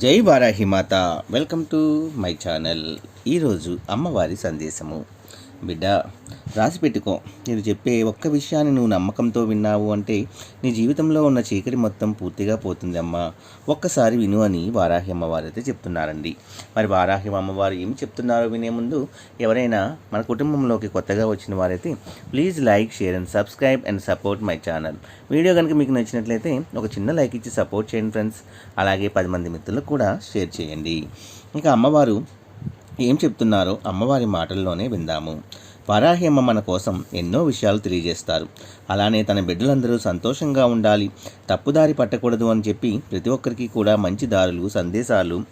జై వారాహి మాత. Welcome to my channel. ఈరోజు అమ్మవారి సందేశము. బిడ్డ రాసి పెట్టుకో. నేను చెప్పే ఒక్క విషయాన్ని నువ్వు నమ్మకంతో విన్నావు అంటే నీ జీవితంలో ఉన్న చీకటి మొత్తం పూర్తిగా పోతుంది అమ్మా. ఒక్కసారి విను అని వారాహి అమ్మవారు అయితే చెప్తున్నారండి. మరి వారాహి అమ్మవారు ఏం చెప్తున్నారో వినే ముందు ఎవరైనా మన కుటుంబంలోకి కొత్తగా వచ్చిన వారైతే please like share and subscribe and support my channel. Video కనుక మీకు నచ్చినట్లయితే ఒక చిన్న లైక్ ఇచ్చి సపోర్ట్ చేయండి ఫ్రెండ్స్. అలాగే పది మంది మిత్రులకు కూడా షేర్ చేయండి. ఇంకా అమ్మవారు ఏం చెప్తున్నారో అమ్మవారి మాటల్లోనే విందాము. వారాహ్యమ్మ మన కోసం ఎన్నో విషయాలు తెలియజేస్తారు. అలానే తన బిడ్డలందరూ సంతోషంగా ఉండాలి. తప్పుదారి పట్టకూడదు అని చెప్పి ప్రతి ఒక్కరికి కూడా మంచి దారులు సందేశాలు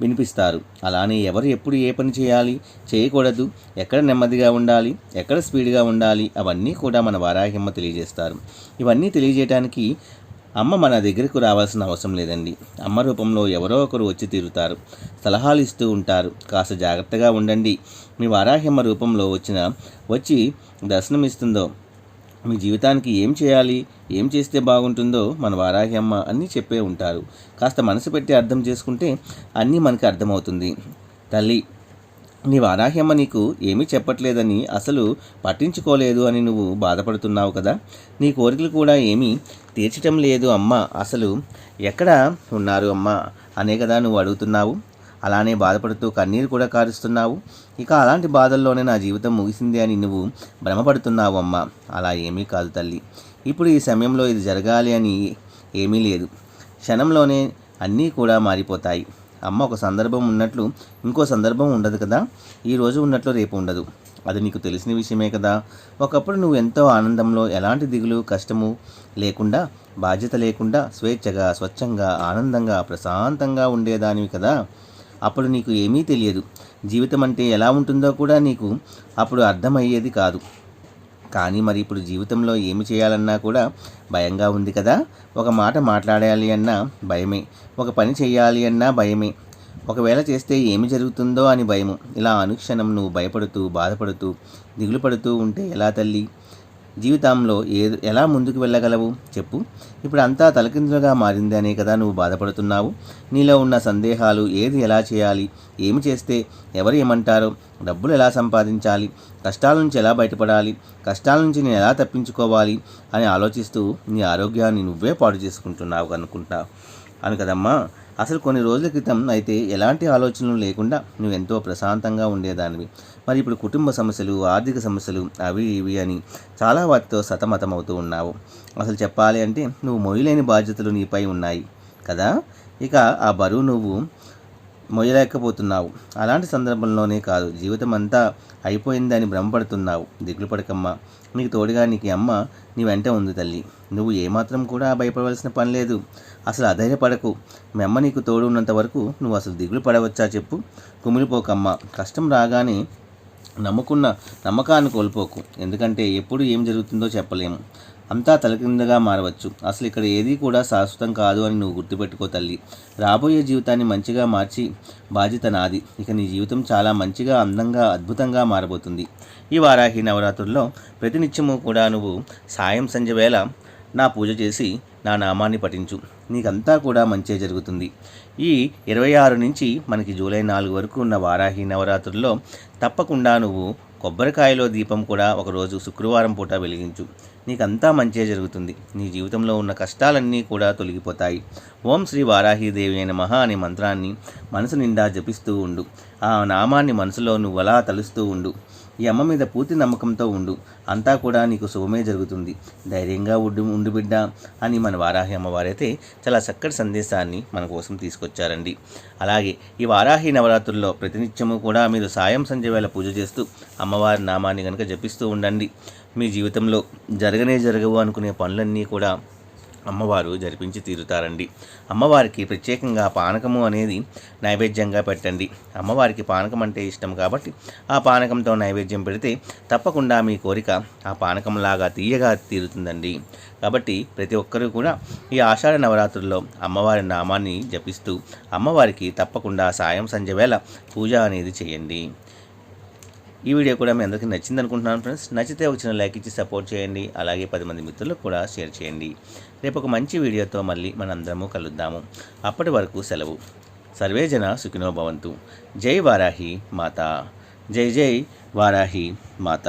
వినిపిస్తారు. అలానే ఎవరు ఎప్పుడు ఏ పని చేయాలి చేయకూడదు ఎక్కడ నెమ్మదిగా ఉండాలి ఎక్కడ స్పీడ్గా ఉండాలి అవన్నీ కూడా మన వారాహిమ్మ తెలియజేస్తారు. ఇవన్నీ తెలియజేయడానికి అమ్మ మన దగ్గరకు రావాల్సిన అవసరం లేదండి. అమ్మ రూపంలో ఎవరో ఒకరు వచ్చి తీరుతారు. సలహాలు ఇస్తూ ఉంటారు. కాస్త జాగ్రత్తగా ఉండండి. మీ వారాహిమ్మ రూపంలో వచ్చిన వచ్చి దర్శనమిస్తుందో మీ జీవితానికి ఏం చేయాలి ఏం చేస్తే బాగుంటుందో మన వారాహి అమ్మ అన్నీ చెప్పే ఉంటారు. కాస్త మనసు పెట్టి అర్థం చేసుకుంటే అన్నీ మనకి అర్థమవుతుంది. తల్లి నీ వారాహ్యమ్మ నీకు ఏమీ చెప్పట్లేదని అసలు పట్టించుకోలేదు అని నువ్వు బాధపడుతున్నావు కదా? నీ కోరికలు కూడా ఏమీ తీర్చటం లేదు అమ్మ అసలు ఎక్కడ ఉన్నారు అమ్మ? అనే కదా నువ్వు అడుగుతున్నావు. అలానే బాధపడుతూ కన్నీరు కూడా కారుస్తున్నావు. ఇక అలాంటి బాధల్లోనే నా జీవితం ముగిసింది అని నువ్వు భ్రమపడుతున్నావు అమ్మ. అలా ఏమీ కాదు తల్లి. ఇప్పుడు ఈ సమయంలో ఇది జరగాలి అని ఏమీ లేదు. క్షణంలోనే అన్నీ కూడా మారిపోతాయి. అమ్మ ఒక సందర్భం ఉన్నట్లు ఇంకో సందర్భం ఉండదు కదా. ఈరోజు ఉన్నట్లు రేపు ఉండదు. అది నీకు తెలిసిన విషయమే కదా. ఒకప్పుడు నువ్వు ఎంతో ఆనందంలో ఎలాంటి దిగులు కష్టము లేకుండా బాధ్యత లేకుండా స్వేచ్ఛగా స్వచ్ఛంగా ఆనందంగా ప్రశాంతంగా ఉండేదానివి కదా. అప్పుడు నీకు ఏమీ తెలియదు. జీవితం అంటే ఎలా ఉంటుందో కూడా నీకు అప్పుడు అర్థమయ్యేది కాదు. కానీ మరి ఇప్పుడు జీవితంలో ఏమి చేయాలన్నా కూడా భయంగా ఉంది కదా. ఒక మాట మాట్లాడాలి అన్నా భయమే. ఒక పని చేయాలి అన్నా భయమే. ఒకవేళ చేస్తే ఏమి జరుగుతుందో అని భయము. ఇలా అనుక్షణం నువ్వు భయపడుతూ బాధపడుతూ దిగులు పడుతూ ఉంటే ఎలా తల్లి? జీవితంలో ఏ ఎలా ముందుకు వెళ్ళగలవు? చెప్పు. ఇప్పుడు అంతా తలకిందులుగా మారింది అనే కదా నువ్వు బాధపడుతున్నావు. నీలో ఉన్న సందేహాలు ఏది ఎలా చేయాలి? ఏమి చేస్తే ఎవరు ఏమంటారో? డబ్బులు ఎలా సంపాదించాలి? కష్టాల నుంచి ఎలా బయటపడాలి? కష్టాల నుంచి నేను ఎలా తప్పించుకోవాలి? అని ఆలోచిస్తూ నీ ఆరోగ్యాన్ని నువ్వే పాడు చేసుకుంటున్నావు అనుకుంటావు అను కదమ్మా. అసలు కొన్ని రోజుల క్రితం అయితే ఎలాంటి ఆలోచనలు లేకుండా నువ్వు ఎంతో ప్రశాంతంగా ఉండేదానివి. మరి ఇప్పుడు కుటుంబ సమస్యలు ఆర్థిక సమస్యలు అవి ఇవి అని చాలా వాటితో సతమతమవుతూ ఉన్నావు. అసలు చెప్పాలి అంటే నువ్వు మొయ్యలేని బాధ్యతలు నీపై ఉన్నాయి కదా? ఇక ఆ బరువు నువ్వు మొయ్యలేకపోతున్నావు. అలాంటి సందర్భంలోనే కాదు జీవితం అంతా అయిపోయిందని భ్రమపడుతున్నావు. దిగులు పడకమ్మా. నీకు తోడుగా నీకు అమ్మ నీ వెంట ఉంది తల్లి. నువ్వు ఏమాత్రం కూడా భయపడవలసిన పని లేదు. అసలు అధైర్యపడకు. మీ అమ్మ నీకు తోడు ఉన్నంత వరకు నువ్వు అసలు దిగులు పడవచ్చా చెప్పు. కుమిలిపోకమ్మ. కష్టం రాగానే నమ్ముకున్న నమ్మకాన్ని కోల్పోకు. ఎందుకంటే ఎప్పుడు ఏం జరుగుతుందో చెప్పలేము. అంతా తలకిందగా మారవచ్చు. అసలు ఇక్కడ ఏది కూడా శాశ్వతం కాదు అని నువ్వు గుర్తుపెట్టుకో తల్లి. రాబోయే జీవితాన్ని మంచిగా మార్చి బాధ్యత నాది. ఇక నీ జీవితం చాలా మంచిగా అందంగా అద్భుతంగా మారబోతుంది. ఈ వారాహి నవరాత్రుల్లో ప్రతినిత్యము కూడా నువ్వు సాయం సంధ్య వేళ నా పూజ చేసి నా నామాన్ని పఠించు. నీకంతా కూడా మంచే జరుగుతుంది. ఈ ఇరవై ఆరు నుంచి మనకి జూలై నాలుగు వరకు ఉన్న వారాహి నవరాత్రుల్లో తప్పకుండా నువ్వు కొబ్బరికాయలో దీపం కూడా ఒకరోజు శుక్రవారం పూట వెలిగించు. నీకంతా మంచే జరుగుతుంది. నీ జీవితంలో ఉన్న కష్టాలన్నీ కూడా తొలగిపోతాయి. ఓం శ్రీ వారాహీదేవి అయిన మహా అనే మంత్రాన్ని మనసు నిండా జపిస్తూ ఉండు. ఆ నామాన్ని మనసులో నువ్వు అలా తలుస్తూ ఉండు. ఈ అమ్మ మీద పూర్తి నమ్మకంతో ఉండు. అంతా కూడా నీకు శుభమే జరుగుతుంది. ధైర్యంగా ఉండు ఉండు బిడ్డ అని మన వారాహి అమ్మవారైతే చాలా చక్కటి సందేశాన్ని మన కోసం తీసుకొచ్చారండి. అలాగే ఈ వారాహి నవరాత్రుల్లో ప్రతినిత్యము కూడా మీరు సాయం సంధ్య వేళ పూజ చేస్తూ అమ్మవారి నామాన్ని కనుక జపిస్తూ ఉండండి. మీ జీవితంలో జరగనే జరగవు అనుకునే పనులన్నీ కూడా అమ్మవారు జరిపించి తీరుతారండి. అమ్మవారికి ప్రత్యేకంగా పానకము అనేది నైవేద్యంగా పెట్టండి. అమ్మవారికి పానకం అంటే ఇష్టం కాబట్టి ఆ పానకంతో నైవేద్యం పెడితే తప్పకుండా మీ కోరిక ఆ పానకంలాగా తీయగా తీరుతుందండి. కాబట్టి ప్రతి ఒక్కరూ కూడా ఈ ఆషాఢ నవరాత్రుల్లో అమ్మవారి నామాన్ని జపిస్తూ అమ్మవారికి తప్పకుండా సాయం సంధ్య వేళ పూజ అనేది చేయండి. ఈ వీడియో కూడా మీ అందరికీ నచ్చింది అనుకుంటున్నాను ఫ్రెండ్స్ నచ్చితే ఒక చిన్న లైక్ ఇచ్చి సపోర్ట్ చేయండి. అలాగే పది మంది మిత్రులకు కూడా షేర్ చేయండి. రేపు ఒక మంచి వీడియోతో మళ్ళీ మనందరము కలుద్దాము. అప్పటి వరకు సెలవు. సర్వే జన సుఖినో భవంతు. జై వారాహి మాత. జై జై వారాహి మాత.